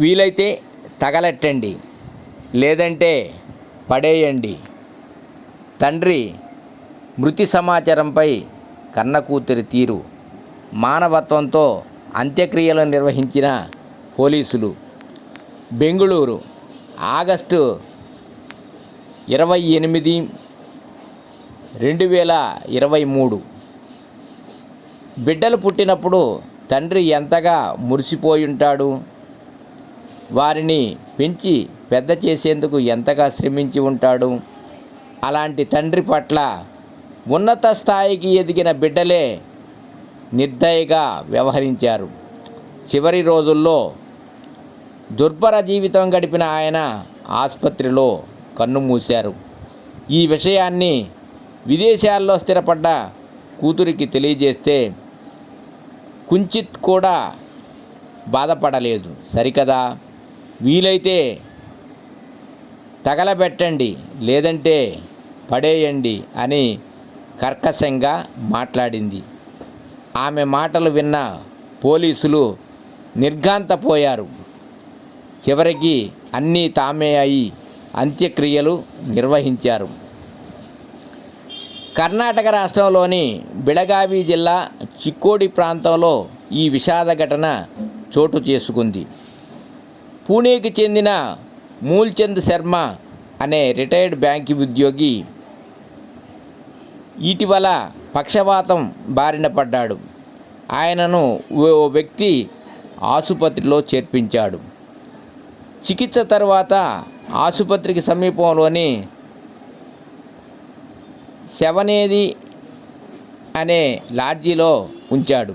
వీలైతే తగలెట్టండి లేదంటే పడేయండి. తండ్రి మృతి సమాచారంపై కన్న కూతురి తీరు. మానవత్వంతో అంత్యక్రియలు నిర్వహించిన పోలీసులు. బెంగుళూరు ఆగస్టు ఇరవై ఎనిమిది రెండు వేల ఇరవై మూడు. బిడ్డలు పుట్టినప్పుడు తండ్రి ఎంతగా మురిసిపోయి ఉంటాడు వారిని పెంచి పెద్ద చేసేందుకు ఎంతగా శ్రమించి ఉంటాడు? అలాంటి తండ్రి పట్ల ఉన్నత స్థాయికి ఎదిగిన బిడ్డలే నిర్దయగా వ్యవహరించారు. చివరి రోజుల్లో దుర్భర జీవితం గడిపిన ఆయన ఆసుపత్రిలో కన్నుమూశారు ఈ విషయాన్ని విదేశాల్లో స్థిరపడ్డ కూతురికి తెలియజేస్తే కుంచిత్ కూడా బాధపడలేదు. సరికదా? వీలైతే తగలబెట్టండి లేదంటే పడేయండి అని కర్కశంగా మాట్లాడింది. ఆమె మాటలు విన్న పోలీసులు నిర్ఘాంతపోయారు. చివరికి అన్నీ తామే అయి అంత్యక్రియలు నిర్వహించారు. కర్ణాటక రాష్ట్రంలోని బెళగావి జిల్లా చిక్కోడి ప్రాంతంలో ఈ విషాద ఘటన చోటు చేసుకుంది. పూణేకి చెందిన మూల్చంద్ శర్మ అనే రిటైర్డ్ బ్యాంకు ఉద్యోగి ఇటీవల పక్షవాతం బారిన పడ్డాడు. ఆయనను ఓ వ్యక్తి ఆసుపత్రిలో చేర్పించాడు. చికిత్స తర్వాత ఆసుపత్రికి సమీపంలోని శవనేది అనే లాడ్జీలో ఉంచాడు.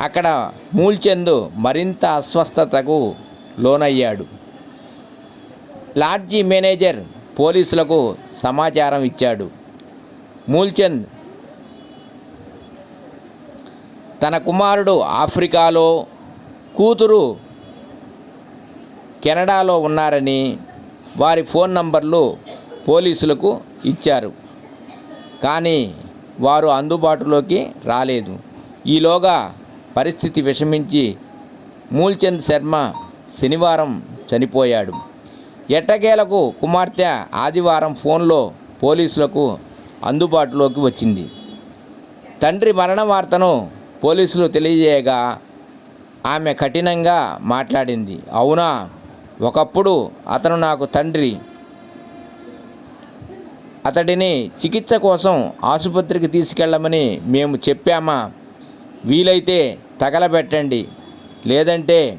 అక్కడ మూల్చంద్ మరింత అస్వస్థతకు లోనయ్యాడు. లాడ్జీ మేనేజర్ పోలీసులకు సమాచారం ఇచ్చాడు. మూల్చంద్ తన కుమారుడు ఆఫ్రికాలో కూతురు కెనడాలో ఉన్నారని వారి ఫోన్ నంబర్లు పోలీసులకు ఇచ్చారు. కానీ వారు అందుబాటులోకి రాలేదు. ఈలోగా పరిస్థితి విషమించి మూల్చంద్ శర్మ శనివారం చనిపోయాడు. ఎట్టకేలకు కుమార్తె ఆదివారం ఫోన్లో పోలీసులకు అందుబాటులోకి వచ్చింది. తండ్రి మరణ వార్తను పోలీసులు తెలియజేయగా ఆమె కఠినంగా మాట్లాడింది. అవునా? ఒకప్పుడు అతను నాకు తండ్రి. అతడిని చికిత్స కోసం ఆసుపత్రికి తీసుకెళ్ళమని మేము చెప్పామా? వీలైతే తగలబెట్టండి. లేదంటే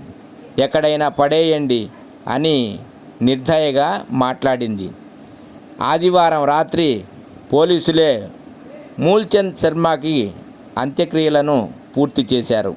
ఎక్కడైనా పడేయండి అని నిర్దయగా మాట్లాడింది. ఆదివారం రాత్రి పోలీసులే మూల్చంద్ శర్మకి అంత్యక్రియలను పూర్తి చేశారు.